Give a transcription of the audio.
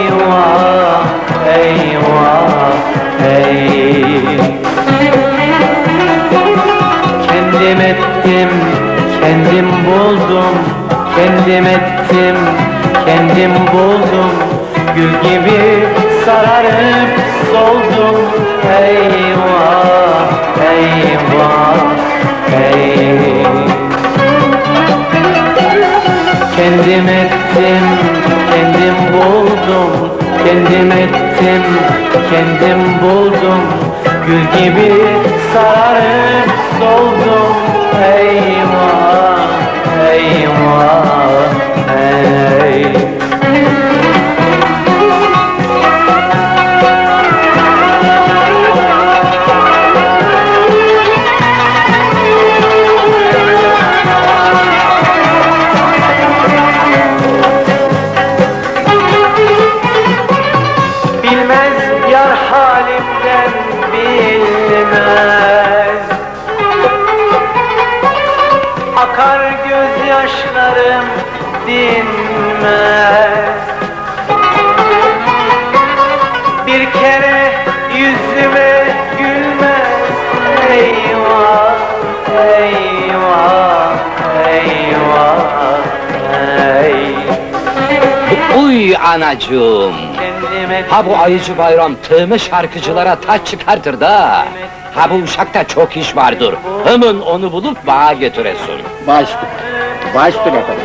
eyvah, eyvah, ey Kendim ettim, kendim buldum. Kendim ettim, kendim buldum. Gül gibi sararıp soldum. Eyvah, eyvah, Kendim ettim, kendim buldum Kendim ettim, kendim buldum. Gül gibi sararıp Akar gözyaşlarım dinmez Bir kere yüzüme gülmez Eyvah, eyvah, eyvah, ey Uy anacığım. Ha bu ayıcı bayram tığımı şarkıcılara taç çıkartır da. Ha bu uşakta çok iş vardır. Hemen onu bulup bana getiresin. Vastu वास्तु न करो?